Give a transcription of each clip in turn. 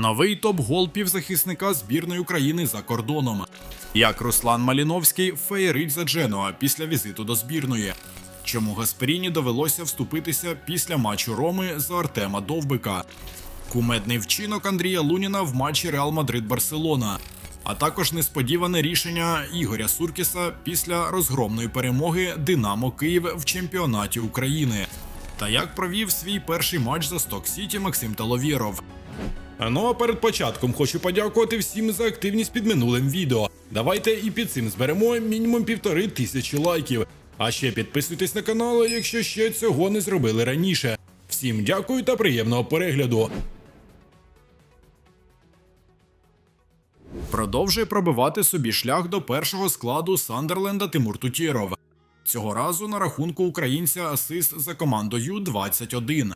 Новий топ-гол півзахисника збірної України за кордоном. Як Руслан Маліновський феєрить за Дженуа після візиту до збірної. Чому Гасперіні довелося вступитися після матчу Роми за Артема Довбика. Кумедний вчинок Андрія Луніна в матчі Реал Мадрид Барселона. А також несподіване рішення Ігоря Суркіса після розгромної перемоги Динамо Київ в чемпіонаті України. Та як провів свій перший матч за Сток Сіті Максим Таловєров. Ну а перед початком хочу подякувати всім за активність під минулим відео. Давайте і під цим зберемо мінімум півтори тисячі лайків. А ще підписуйтесь на канал, якщо ще цього не зробили раніше. Всім дякую та приємного перегляду. Продовжує пробивати собі шлях до першого складу Сандерленда Тимур Тутєров. Цього разу на рахунку українця асист за командою 21.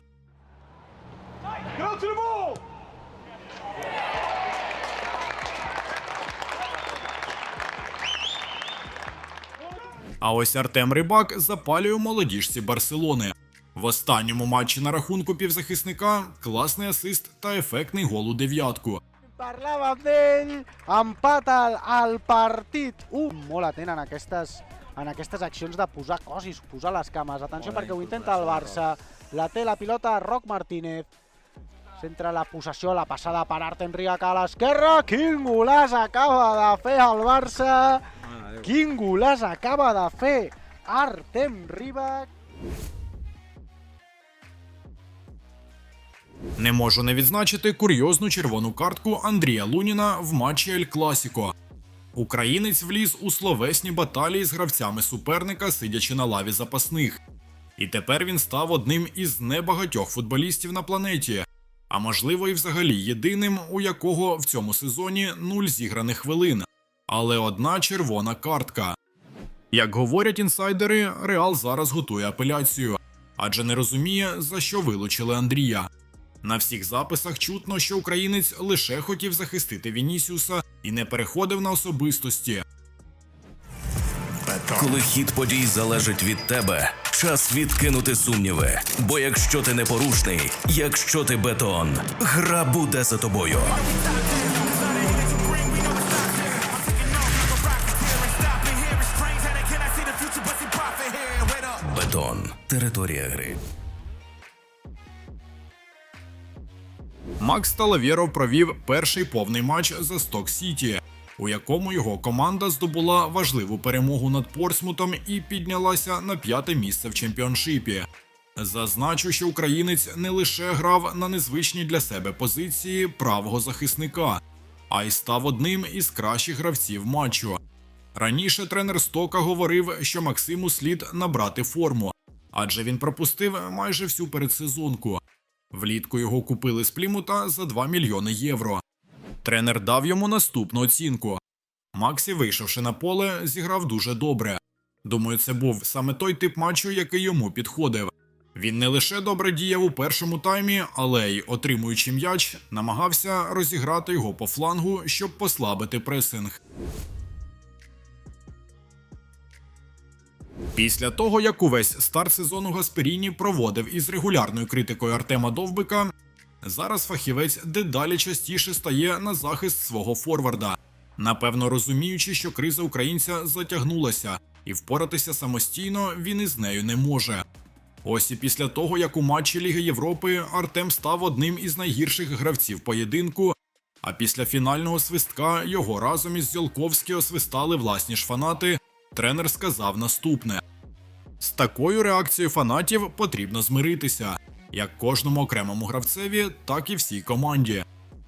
А ось Артем Рибак запалює у молодіжці Барселони. В останньому матчі на рахунку півзахисника класний асист та ефектний гол у дев'ятку. Parlàvem d'ell, empata al, al partit. Uh, molt atent en aquestes, en aquestes accions de posar cos i posar les cames. Atenció perquè ho intenta el Barça. La té la pilota Roc Martínez. Centra la possessió, la passada per Artem Riac a l'esquerra. Quin golaç acaba de fer el Barça! Quin golaç acaba de fer Artem Ribac! Не можу не відзначити курйозну червону картку Андрія Луніна в матчі Ель Класіко. Українець вліз у словесні баталії з гравцями суперника, сидячи на лаві запасних. І тепер він став одним із небагатьох футболістів на планеті, а можливо, і взагалі єдиним, у якого в цьому сезоні нуль зіграних хвилин, але одна червона картка. Як говорять інсайдери, Реал зараз готує апеляцію, адже не розуміє, за що вилучили Андрія. На всіх записах чутно, що українець лише хотів захистити Вінісіуса і не переходив на особистості. Коли хід подій залежить від тебе, час відкинути сумніви. Бо якщо ти непорушний, якщо ти бетон, гра буде за тобою. Бетон. Територія гри. Макс Талавєров провів перший повний матч за Сток Сіті, у якому його команда здобула важливу перемогу над Портсмутом і піднялася на п'яте місце в чемпіоншипі. Зазначу, що українець не лише грав на незвичній для себе позиції правого захисника, а й став одним із кращих гравців матчу. Раніше тренер Стока говорив, що Максиму слід набрати форму, адже він пропустив майже всю передсезонку. Влітку його купили з Плімута за 2 мільйони євро. Тренер дав йому наступну оцінку. Максі, вийшовши на поле, зіграв дуже добре. Думаю, це був саме той тип матчу, який йому підходив. Він не лише добре діяв у першому таймі, але й, отримуючи м'яч, намагався розіграти його по флангу, щоб послабити пресинг. Після того, як увесь старт сезону Гасперіні проводив із регулярною критикою Артема Довбика, зараз фахівець дедалі частіше стає на захист свого форварда, напевно розуміючи, що криза українця затягнулася, і впоратися самостійно він із нею не може. Ось і після того, як у матчі Ліги Європи Артем став одним із найгірших гравців поєдинку, а після фінального свистка його разом із Зілковські освистали власні ж фанати. Тренер сказав наступне: з такою реакцією фанатів потрібно змиритися, як кожному окремому гравцеві, так і всій команді.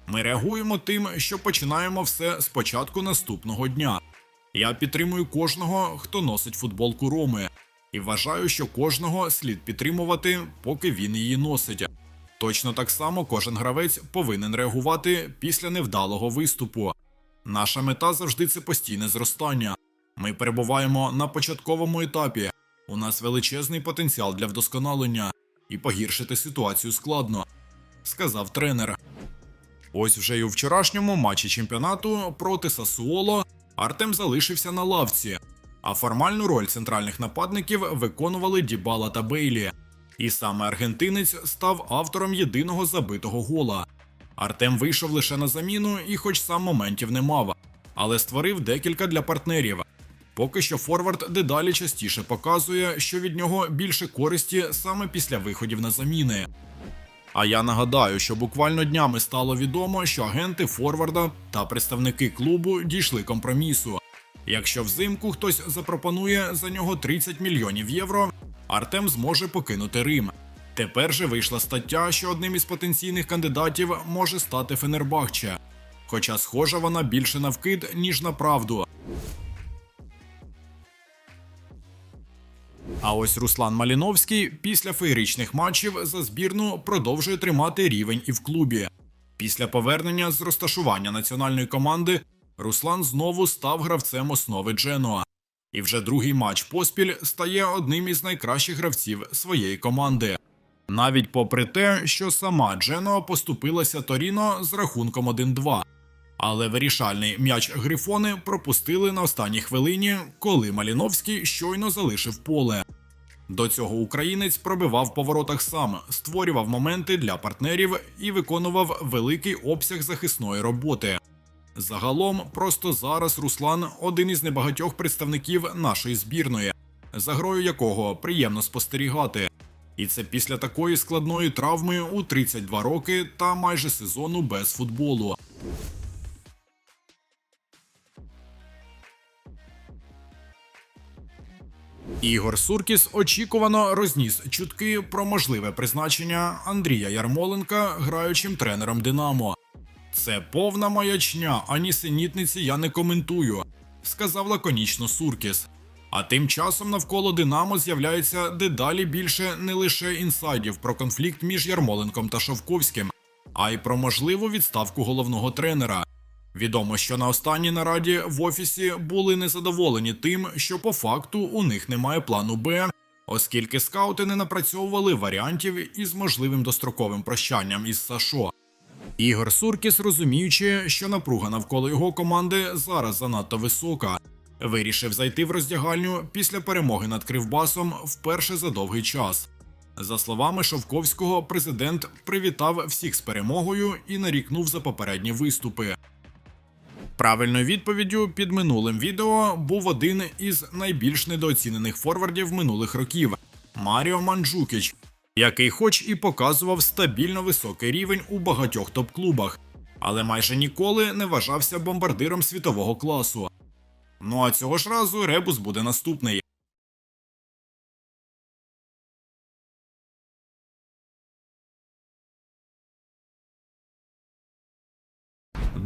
Ми реагуємо тим, що починаємо все з початку наступного дня. Я підтримую кожного, хто носить футболку Роми, і вважаю, що кожного слід підтримувати, поки він її носить. Точно так само кожен гравець повинен реагувати після невдалого виступу. Наша мета завжди це постійне зростання. Ми перебуваємо на початковому етапі. У нас величезний потенціал для вдосконалення, і погіршити ситуацію складно, сказав тренер. Ось вже й у вчорашньому матчі чемпіонату проти Сасуоло Артем залишився на лавці, а формальну роль центральних нападників виконували Дібала та Бейлі. І саме аргентинець став автором єдиного забитого гола. Артем вийшов лише на заміну і хоч сам моментів не мав, але створив декілька для партнерів. Поки що Форвард дедалі частіше показує, що від нього більше користі саме після виходів на заміни. А я нагадаю, що буквально днями стало відомо, що агенти Форварда та представники клубу дійшли компромісу. Якщо взимку хтось запропонує за нього 30 мільйонів євро, Артем зможе покинути Рим. Тепер же вийшла стаття, що одним із потенційних кандидатів може стати Фенербахче. Хоча схожа вона більше на вкид, ніж на правду. А ось Руслан Маліновський після феєричних матчів за збірну продовжує тримати рівень і в клубі. Після повернення з розташування національної команди Руслан знову став гравцем основи Дженоа. І вже другий матч поспіль стає одним із найкращих гравців своєї команди. Навіть попри те, що сама Дженоа поступилася Торіно з рахунком 1-2. Але вирішальний м'яч Грифони пропустили на останній хвилині, коли Маліновський щойно залишив поле. До цього українець пробивав по воротах сам, створював моменти для партнерів і виконував великий обсяг захисної роботи. Загалом, просто зараз Руслан один із небагатьох представників нашої збірної, за грою якого приємно спостерігати. І це після такої складної травми у 32 роки та майже сезону без футболу. Ігор Суркіс очікувано розніс чутки про можливе призначення Андрія Ярмоленка граючим тренером Динамо. Це повна маячня, ані синітниці я не коментую, сказав лаконічно Суркіс. А тим часом навколо Динамо з'являється дедалі більше не лише інсайдів про конфлікт між Ярмоленком та Шовковським, а й про можливу відставку головного тренера. Відомо, що на останній нараді в офісі були незадоволені тим, що по факту у них немає плану Б, оскільки скаути не напрацьовували варіантів із можливим достроковим прощанням із Сашо. Ігор Суркіс, розуміючи, що напруга навколо його команди зараз занадто висока, вирішив зайти в роздягальню після перемоги над Кривбасом вперше за довгий час. За словами Шовковського, президент привітав всіх з перемогою і нарікнув за попередні виступи. Правильною відповіддю під минулим відео був один із найбільш недооцінених форвардів минулих років Маріо Манджукіч, який, хоч і показував стабільно високий рівень у багатьох топ-клубах, але майже ніколи не вважався бомбардиром світового класу. Ну а цього ж разу ребус буде наступний.